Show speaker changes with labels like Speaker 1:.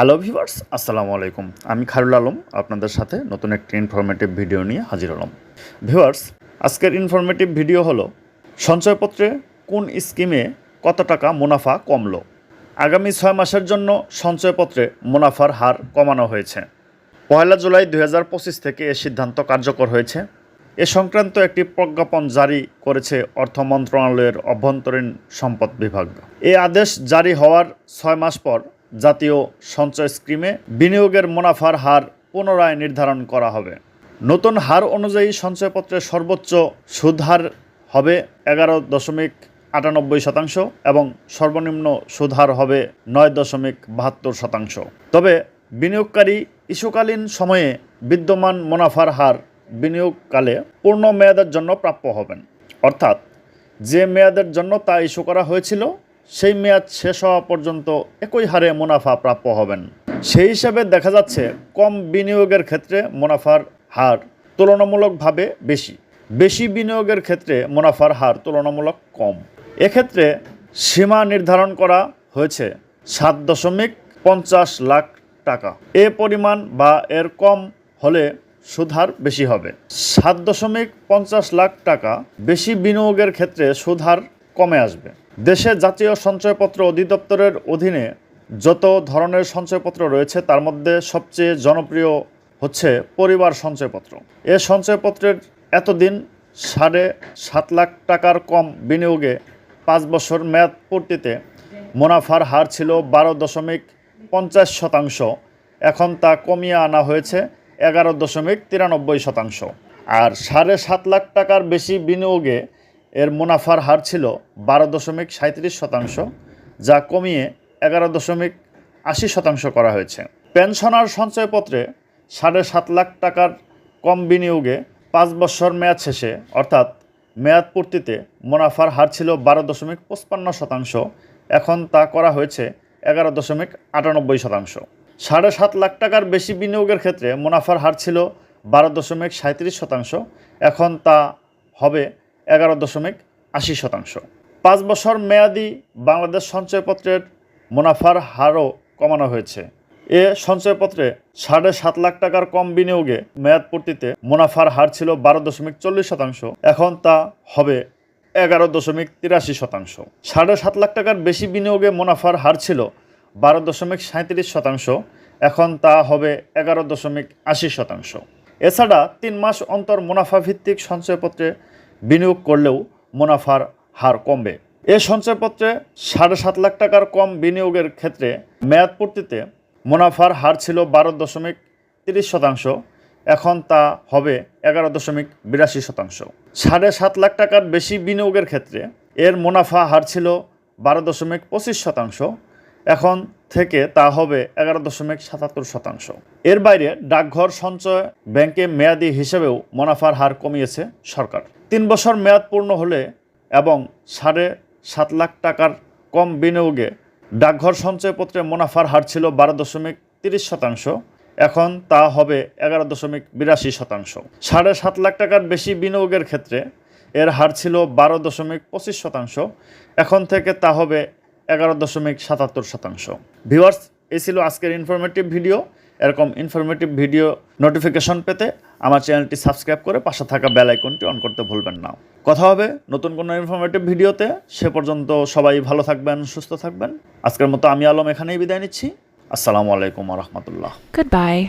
Speaker 1: Hello viewers আসসালামু আলাইকুম। আমি খারুল আলম, আপনাদের সাথে নতুন একটি ইনফরমেটিভ ভিডিও নিয়ে হাজির হলাম। ভিউয়ার্স, আজকের ইনফরমেটিভ ভিডিও হলো, সঞ্চয়পত্রে কোন স্কিমে কত টাকা মুনাফা কমলো? আগামী ছয় মাসের জন্য সঞ্চয়পত্রে মুনাফার হার কমানো হয়েছে। পয়লা জুলাই দু হাজার পঁচিশ থেকে এ সিদ্ধান্ত কার্যকর হয়েছে। এ সংক্রান্ত একটি প্রজ্ঞাপন জারি করেছে অর্থ মন্ত্রণালয়ের অভ্যন্তরীণ সম্পদ বিভাগ। এ আদেশ জারি হওয়ার ছয় মাস পর জাতীয় সঞ্চয় স্কিমে বিনিয়োগের মুনাফার হার পুনরায় নির্ধারণ করা হবে। নতুন হার অনুযায়ী সঞ্চয়পত্রের সর্বোচ্চ সুদ হার হবে এগারো দশমিক আটানব্বই শতাংশ এবং সর্বনিম্ন সুদ হার হবে নয় দশমিক বাহাত্তর শতাংশ। তবে বিনিয়োগকারী ইস্যুকালীন সময়ে বিদ্যমান মুনাফার হার বিনিয়োগকালে পূর্ণ মেয়াদের জন্য প্রাপ্য হবেন। অর্থাৎ যে মেয়াদের জন্য তা ইস্যু করা হয়েছিল সেই মেয়াদ শেষ হওয়া পর্যন্ত একই হারে মুনাফা প্রাপ্য হবেন। সেই হিসাবে দেখা যাচ্ছে কম বিনিয়োগের ক্ষেত্রে মুনাফার হার তুলনামূলকভাবে বেশি। বেশি বিনিয়োগের ক্ষেত্রে মুনাফার হার তুলনামূলক কম। এক্ষেত্রে সীমা নির্ধারণ করা হয়েছে সাত দশমিক পঞ্চাশ লাখ টাকা। এ পরিমাণ বা এর কম হলে সুদহার বেশি হবে। সাত দশমিক পঞ্চাশ লাখ টাকা বেশি বিনিয়োগের ক্ষেত্রে সুদহার কমে আসবে। দেশে জাতীয় সঞ্চয়পত্র অধিদপ্তরের অধীনে যত ধরনের সঞ্চয়পত্র রয়েছে, তার মধ্যে সবচেয়ে জনপ্রিয় হচ্ছে পরিবার সঞ্চয়পত্র। এ সঞ্চয়পত্রের এতদিন সাড়ে সাত লাখ টাকার কম বিনিয়োগে পাঁচ বছর মেয়াদ পূর্তিতে মুনাফার হার ছিল বারো দশমিক পঞ্চাশ শতাংশ। এখন তা কমিয়ে আনা হয়েছে এগারো দশমিক তিরানব্বই শতাংশ। আর সাড়ে সাত লাখ টাকার বেশি বিনিয়োগে এর মুনাফার হার ছিল বারো দশমিক সাঁত্রিশ শতাংশ, যা কমিয়ে এগারো দশমিক আশি শতাংশ করা হয়েছে। পেনশনার সঞ্চয়পত্রে সাড়ে সাত লাখ টাকার কম বিনিয়োগে পাঁচ বছর মেয়াদ শেষে, অর্থাৎ মেয়াদ পূর্তিতে মুনাফার হার ছিল বারো দশমিক পঁচপান্ন শতাংশ, এখন তা করা হয়েছে এগারো দশমিক আটানব্বই শতাংশ। সাড়ে সাত লাখ টাকার বেশি বিনিয়োগের ক্ষেত্রে মুনাফার হার ছিল বারো দশমিক সাঁত্রিশ শতাংশ, এখন তা হবে এগারো দশমিক আশি শতাংশ। পাঁচ বছর মেয়াদি বাংলাদেশ সঞ্চয়পত্রের মুনাফার হারও কমানো হয়েছে। এ সঞ্চয়পত্রে সাড়ে সাত লাখ টাকার কম বিনিয়োগে মেয়াদ পূর্তিতে মুনাফার হার ছিল বারো দশমিক চল্লিশ শতাংশ, এখন তা হবে এগারো দশমিক তিরাশি শতাংশ। সাড়ে সাত লাখ টাকার বেশি বিনিয়োগে মুনাফার হার ছিল বারো দশমিক সাঁত্রিশ শতাংশ, এখন তা হবে এগারো দশমিক আশি শতাংশ। এছাড়া তিন মাস অন্তর মুনাফা ভিত্তিক সঞ্চয়পত্রে বিনিয়োগ করলেও মুনাফার হার কমবে। এ সঞ্চয়পত্রে সাড়ে সাত লাখ টাকার কম বিনিয়োগের ক্ষেত্রে মেয়াদ পূর্তিতে মুনাফার হার ছিল বারো দশমিক তিরিশ শতাংশ, এখন তা হবে এগারো দশমিক বিরাশি শতাংশ। সাড়ে সাত লাখ টাকার বেশি বিনিয়োগের ক্ষেত্রে এর মুনাফা হার ছিল বারো দশমিক পঁচিশ শতাংশ, এখন থেকে তা হবে এগারো দশমিক সাতাত্তর শতাংশ। এর বাইরে ডাকঘর সঞ্চয় ব্যাংকে মেয়াদি হিসেবেও মুনাফার হার কমিয়েছে সরকার। তিন বছর মেয়াদ পূর্ণ হলে এবং সাড়ে সাত লাখ টাকার কম বিনিয়োগে ডাকঘর সঞ্চয়পত্রে মুনাফার হার ছিল বারো দশমিক তিরিশ শতাংশ। এখন তা হবে এগারো দশমিক বিরাশি শতাংশ। সাড়ে সাত লাখ টাকার বেশি বিনিয়োগের ক্ষেত্রে এর হার ছিল বারো দশমিক পঁচিশ শতাংশ। এখন থেকে তা হবে এগারো দশমিক সাতাত্তর শতাংশ। ভিউয়ার্স, এই ছিল আজকের ইনফরমেটিভ ভিডিও এরকম ইনফরমেটিভ ভিডিও নোটিফিকেশন পেতে আমার চ্যানেলটি সাবস্ক্রাইব করে পাশে থাকা বেল আইকনটি অন করতে ভুলবেন না। কথা হবে, নতুন কোনো ইনফরমেটিভ ভিডিওতে সে পর্যন্ত সবাই ভালো থাকবেন, সুস্থ থাকবেন। আজকের মতো আমি আলম এখানেই বিদায় নিচ্ছি। আসসালামু আলাইকুম রহমতুল্লাহ।
Speaker 2: Goodbye.